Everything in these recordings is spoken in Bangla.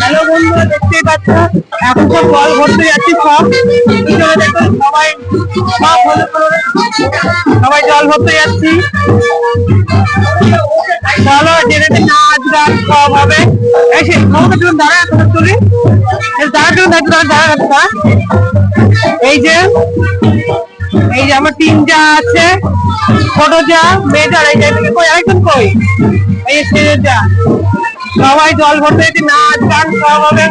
হ্যালো বন্ধুরা, দেখতেই পাচ্ছ? এখন সব জল ভরতে যাচ্ছি সব। পিছনে দেখো সবাই সবাই জল ভরতে যাচ্ছি। চলো জেনেতে নাচ গান সব হবে। এই সে মমতা তুমি দাঁড়া এখন তুলি দাঁড়া তুমি দাঁড়া দাঁড়া দাঁড়া এই যে এই যে আমার তিন যা আছে। ছোট যা মেয়েটার এই যে কই, আরেকজন কই? এই যে যা। সবাই জল ভরতে এটি নাচ গান সব হবে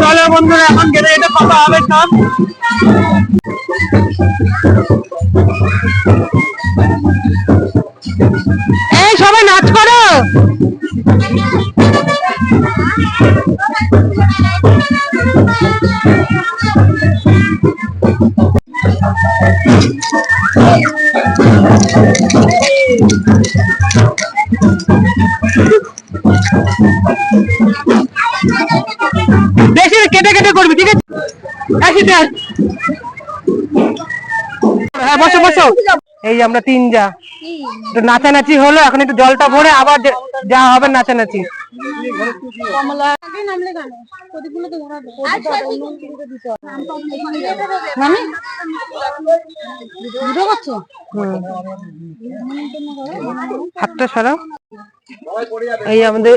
চলো বন্ধুরা, এখন গেলে এটা কথা হবে সব। এই, সবাই নাচ করো। বেশি কেটে কেটে করবি ঠিক আছে। হ্যাঁ বসো বসো। এই আমরা তিন যা একটু নাচানাচি হলো এখন একটু জলটা ভরে আবার যা হবে নাচানাচি। হাতটা সরাও। এই আমাদের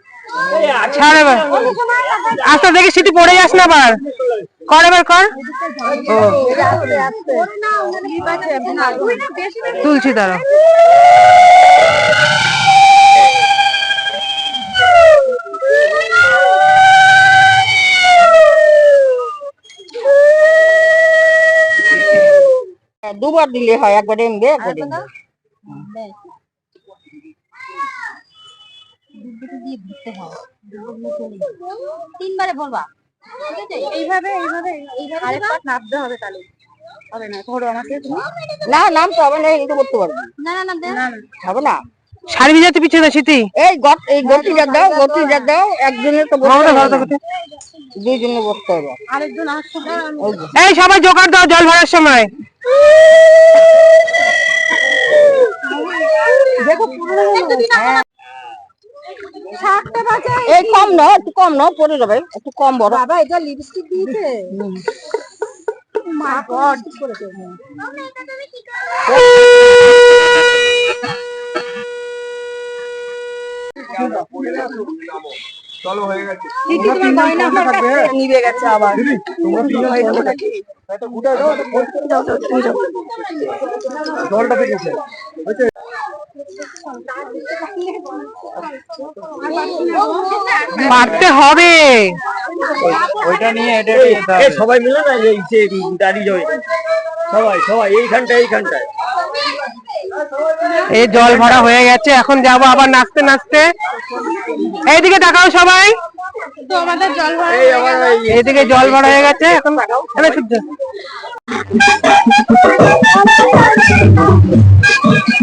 ছাড় এবার। আস্তে দেখি সিটি পড়ে যাস না আবার। কর এবার কর। ও। তুলছি দাঁড়া দুবার দিলে হয় একবার এমবে একবার তিনবারে বলবা। ঠিক আছে এইভাবে এইভাবে এইভাবে আরেকবার নামতে হবে তাহলে। হবে না ধরো আমাকে তুমি। না নাম তো হবে না কিন্তু করতে পারব। না না না হবে না। শাড়ি ভিজাতে পিছনে সিটি এই গট এই গটি যা দাও গটি যা দাও। একজনের তো বসতে হবে ধরো তো না। কোথায়? দুইজনে বসতে হবে। আরেকজন আসছে এই সবাই জোগাড় দাও জল ভরার সময়। বাজে এই কম নাও একটু কম নাও পরে যাবে একটু কম বড়। বাবা এটা লিপস্টিক দিয়েছে? মা গড করেছে চলো হয়ে গেছে। নিবে আবার। জলটা পারতে হবে। ওইটা নিয়ে এটা সবাই মিলে না এই যে দাঁড়িয়ে যাবে সবাই সবাই এইখানটা এইখানটায়। এই জল ভরা হয়ে গেছে এখন যাব আবার নাচতে নাচতে। এইদিকে তাকাও সবাই। তো আমাদের জল ভরা এইদিকে জল ভরা হয়ে গেছে এখন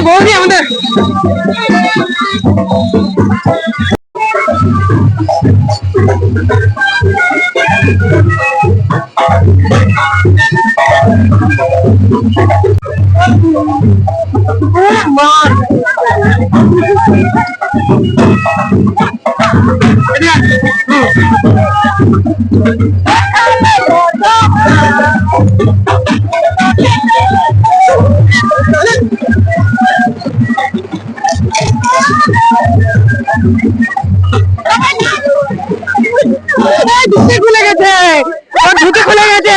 ওরে বৌদি আমাদের ধুতে খুলে গেছে। ওর ধুতে খুলে গেছে।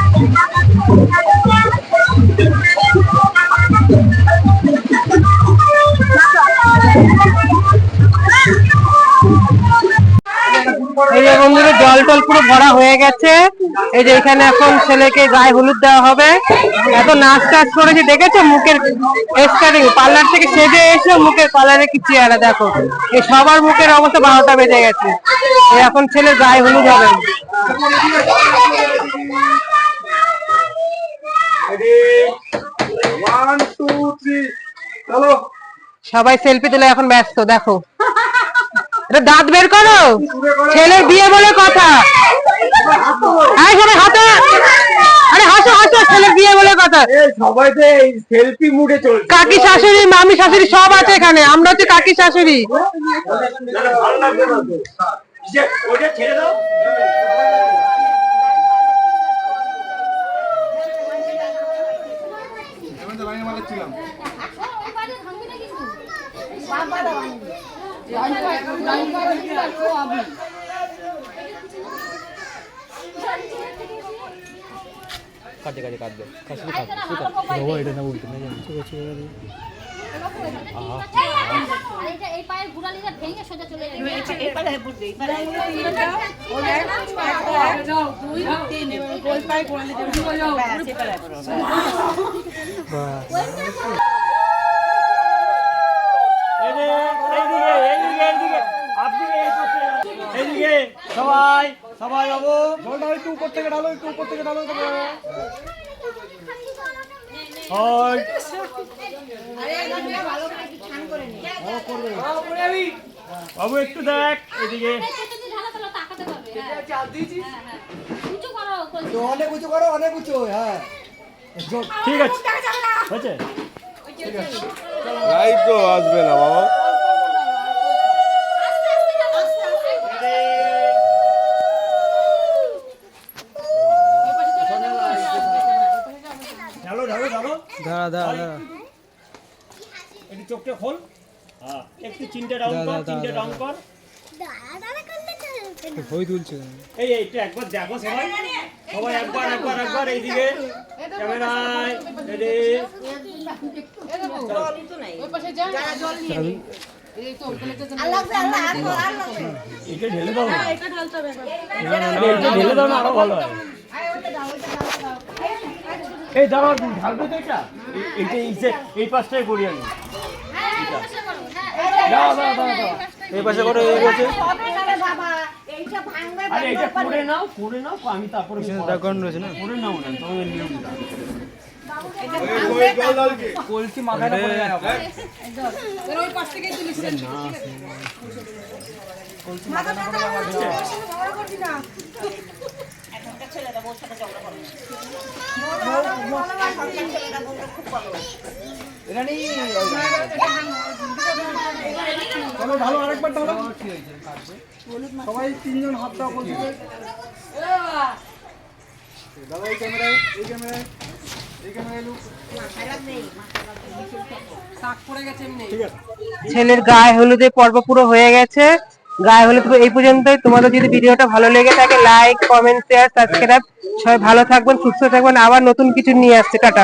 বন্ধুরা জল টল পুরো ভরা হয়ে গেছে। এই যে এখানে এখন ছেলেকে গায়ে হলুদ দেওয়া হবে। এত নাচ টাচ করেছে দেখেছ? মুখের স্টার্টিং পার্লার থেকে সেজে এসে মুখের পার্লারে কি চেহারা দেখো। এই সবার মুখের অবস্থা বারোটা বেজে গেছে। এখন ছেলের গায়ে হলুদ হবে। সবাই সেলফি তুলে এখন ব্যস্ত দেখো। এটা দাঁত বের করো। ছেলের বিয়ে বলে কথা। আরে সবাই হাতে আরে হাসো হাসো ছেলের বিয়ে বলে কথা। সবাই তো সেলফি মুডে চলছে। কাকি শাশুড়ি মামি শাশুড়ি সব আছে এখানে। আমরা হচ্ছে কাকি শাশুড়ি। না, না, ভালো লাগবে না তো। যে, ওটা ছেড়ে এই পায়ের গুড়ালিটা ভেঙে সোজা চলে যাবে এইদিকে, এইদিকে, এইদিকে, এইদিকে। আপনি এই পাশে, এইদিকে, সবাই সবাই যাব জলটা একটু উপর থেকে ঢালো একটু উপর থেকে ঢালো বাবু একটু দেখ এদিকে। হ্যাঁ। হ্যাঁ উঁচু করো অনেক উঁচু করো অনেক উঁচু হ্যাঁ। ঠিক আছে। হয়েছে। লাইভ তো আসবে না বাবা ঢালো ঢালো ঢালো দাঁড়া দাঁড়া দাঁড়া একটু চোখটা খোল হ্যাঁ একটু চিনটা ডাউন কর চিনটা ডাউন কর হই তুলছে এই এই, একবার দেখো সবাই সবাই একবার একবার একবার এইদিকে ক্যামেরায় রেডি এটা ঢেলে দাও না এটা ঢেলে দাও না আরও ভালো হয় এই দাঁড়াও ঢালবে তো এটা? এই- এইটা এই যে এই পাশটাই করি আমি। এই পাশে করো এই পাশে। আরে এটা করে নাও করে নাও আমি তারপরে ব্যাকগ্রাউন্ড রয়েছে না? করে নাও না তোমার নিয়মটা কলসি মাথায় পড়ে যায় আবার। চলো ঢালো আরেকবার ঢালো সবাই তিনজন হাত দাও বলছি দাদা এই ক্যামেরায় এই ক্যামেরায় ছেলের গায়ে হলুদে পর্ব পুরো হয়ে গেছে। গায়ে হলুদ এই পর্যন্তই। তোমাদের যদি ভিডিওটা ভালো লেগে থাকে লাইক কমেন্ট শেয়ার সাবস্ক্রাইব সবাই ভালো থাকবেন সুস্থ থাকবেন। আবার নতুন কিছু নিয়ে আসছে। টাটা।